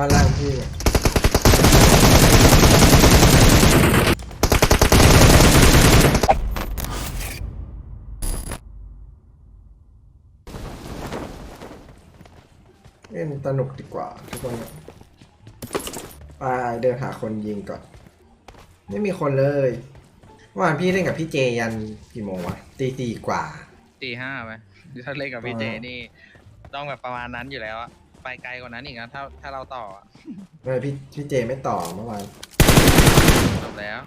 บ้านล่างพี่เนี่ยเล่นสนุกดีกว่าทุกคนไปเดินหาคนยิงก่อน ไม่มีคนเลยเมื่อวานพี่เล่นกับพี่เจยันกี่โมงวะตีตีกว่าตีห้าไหมถ้าเล่นกับพี่เจนี่ ต้องแบบประมาณนั้นอยู่แล้วอะ ไปไกลกว่านั้นอีกนะถ้าถ้าเราต่ออะเออพี่พี่เจไม่ต่อเมื่อวานจบแล้ว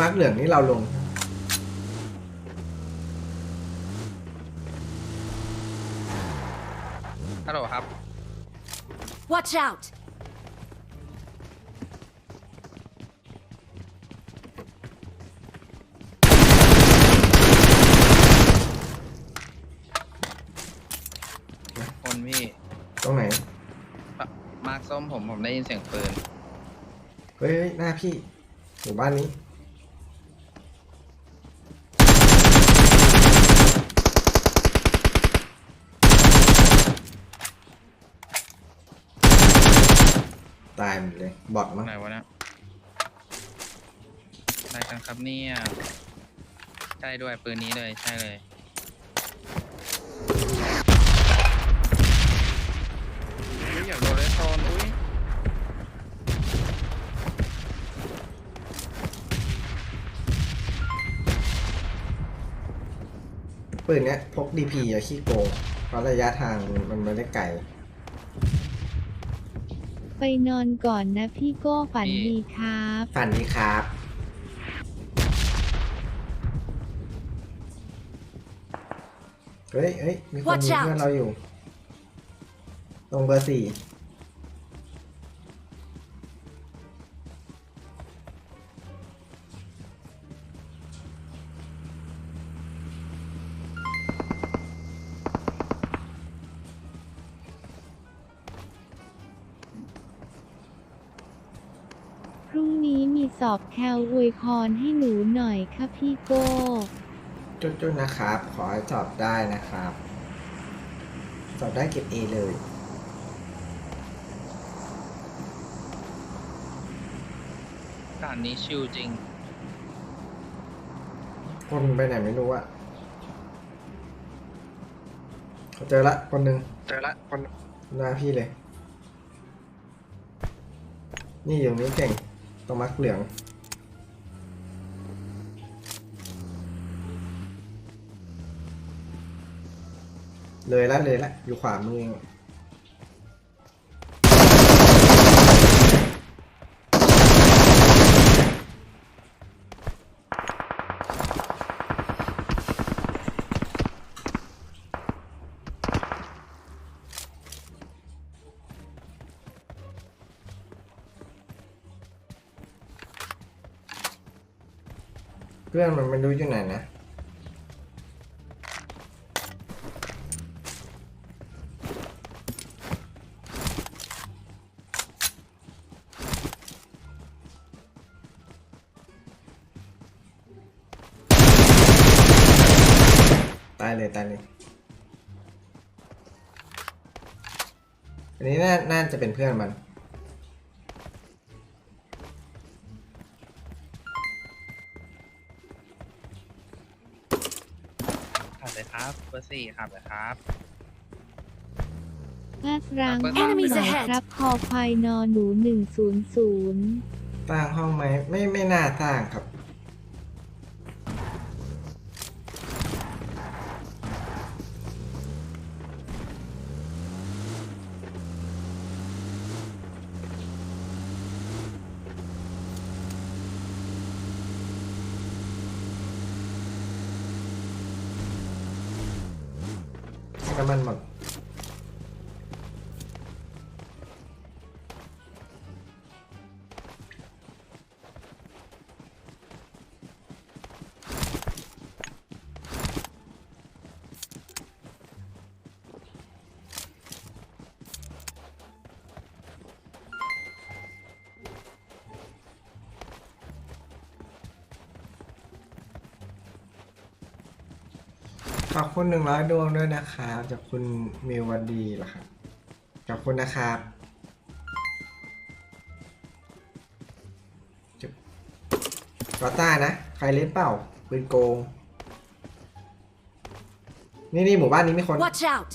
มาร์กเหลืองนี่เราลง ฮัลโหลครับ Watch out! พี่ ตรงไหน มาร์คส้มผมผมได้ยินเสียงปืน เฮ้ยเฮ้ยหน้าพี่หมู่บ้านนี้ ตายหมดเลย บอดมั้งไหนวะเนี่ยอะไรกันครับเนี่ย ใช่ด้วยปืนนี้เลยใช่เลย อุ๊ยอยากโดนเลยโซนอุ้ยปืนเนี้ยพกดีพีอย่าขี้โกงเพราะระยะทางมันไม่ได้ไกล ไปนอนก่อนนะพี่โก้ฝันดีครับ ฝันดีครับ เฮ้ยเฮ้ยมีคน Watch มี out เพื่อนเราอยู่ ตรงเบอร์สี่พรุ่งนี้มีสอบแคลอวยพรให้หนูหน่อยค่ะพี่โก้ จุดๆนะครับ ขอให้สอบได้นะครับ สอบได้เก็บเอเลย ด่านนี้ชิลจริง คนไปไหนไม่รู้อะเขาเจอละคนหนึ่งเจอละคนหน้าพี่เลย นี่อยู่นี้เก่งตรงมักเหลือง เลยละเลยละอยู่ขวามือเอง เพื่อนมันไม่รู้อยู่ไหนนะตายเลยตายเลยอันนี้น่าน่าจะเป็นเพื่อนมัน รับเบอร์สี่ขับเลยครับ ลาดรางห้องห Enemies น่อย ahead ครับคอควายนอนหนูหนึ่งศูนย์ศูนย์ สร้างห้องไหมไม่ไม่น่าสร้างครับ น้ำมั ขอบคุณหนึ่งร้อยดวงด้วยนะครับจากคุณมิววันดีเหรอครับขอบคุณนะครับจุ๊บกอต้านะ ใครเล่นเปล่าปืนโกง นี่นี่หมู่บ้านนี้มีคน Watch out!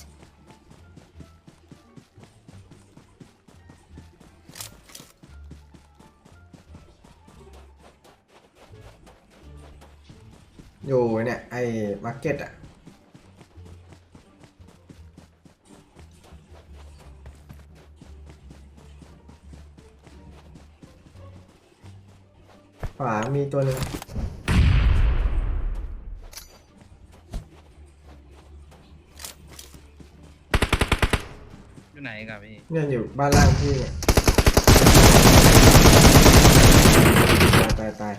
อยู่เนี่ย ไอ้มาร์เก็ตอะ ขวามีตัวหนึ่งอยู่ไหนกับพี่เนี่ยอยู่บ้านล่างพี่เนี่ยตายตายตาย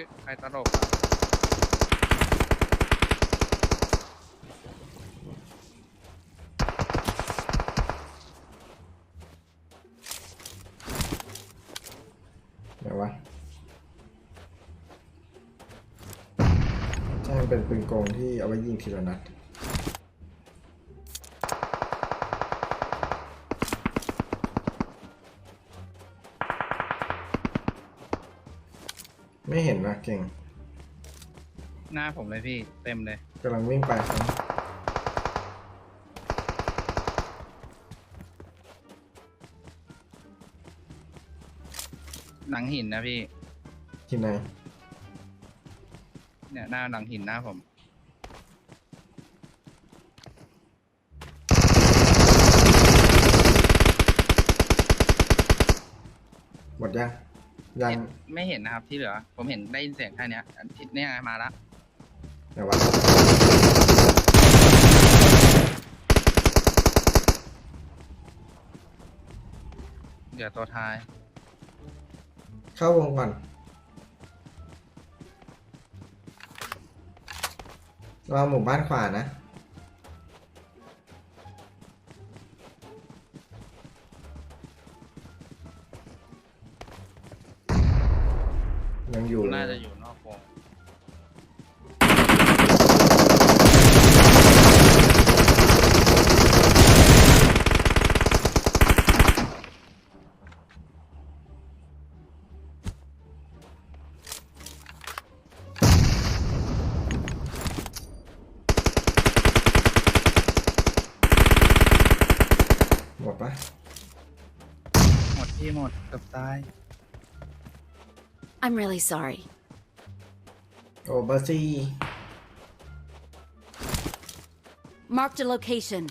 ยใครตลกอะเดี๋ยววะใช่มันเป็นปืนกงที่เอาไว้ยิงทีละนัด ไม่เห็นนะเก่งหน้าผมเลยพี่ เต็มเลยกำลังวิ่งไปหนังหินนะพี่ ที่ไหนเนี่ยหน้าหนังหินหน้าผม หมดยัง ยังไม่เห็นนะครับที่เหลือ ผมเห็นได้ยินเสียงแค่เนี้ยอันที่เนี่ยไงมาละเดี๋ยววะเหลือตัวท้าย เข้าวงก่อนรอหมู่บ้านขวานะ ยังอยู่เลยน่าจะอยู่นอกวงหมดปะหมดพี่หมดเกือบตาย I'm really sorry. โอเบอร์ซี่ Marked a location.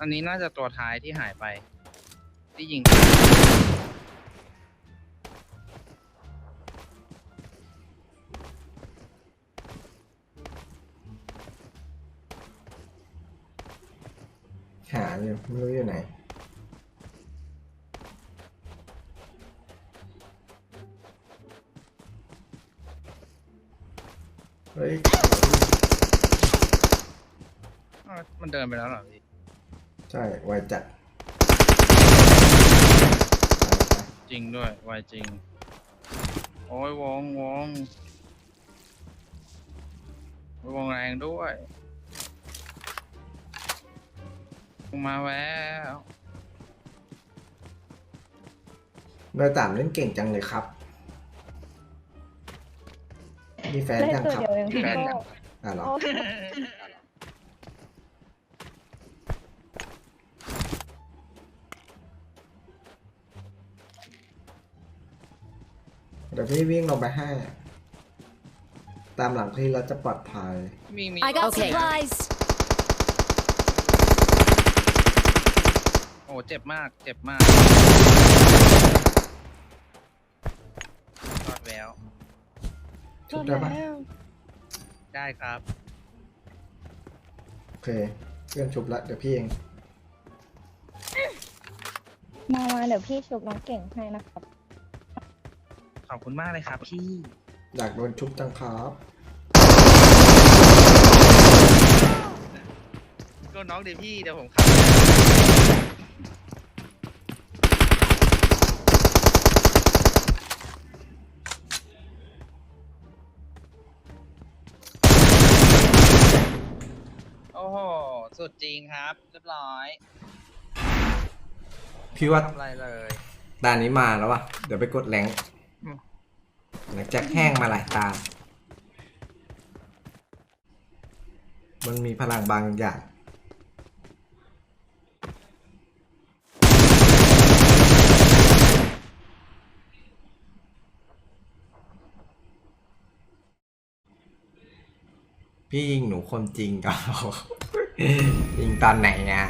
อันนี้น่าจะตัวท้ายที่หายไป ที่ยิง หาอยู่ไม่รู้อยู่ไหน เฮ้ยอ้าวมันเดินไปแล้วเหรอพี่ใช่ไวจัดจริงด้วยไวจริง โอ้ยวงวงวงแรงด้วยวงมาแล้วโดยตามเล่นเก่งจังเลยครับ มีแฟนได้ยังตัวครับเดียวเองพี่แฟนก็ยังอะเหรอ โอ้เดี๋ยวพี่วิ่งลงไปให้ ตามหลังพี่แล้วจะปลอดภัย มีมี I got Okay. supplies. โอ้เจ็บมาก เจ็บมากรอดแล้ว ชุดได้ปะแล้วได้ครับ โอเค เพื่อนชุบละเดี๋ยวพี่เอง มามาเดี๋ยวพี่ชุบน้องเก่งให้นะครับ ขอบคุณมากเลยครับพี่ อยากโดนชุบจังครับก็น้องเดี๋ยวพี่เดี๋ยวผมขับ อ้โห สุดจริงครับ เรียบร้อยพี่ว่าทำอะไรเลย ตานี้มาแล้ววะเดี๋ยวไปกดแรงค์อืม หลังจากแห้งมาหลายตา มันมีพลังบางอย่างพี่ยิงหนูคนจริงกับ ยิงตอนไหนอะ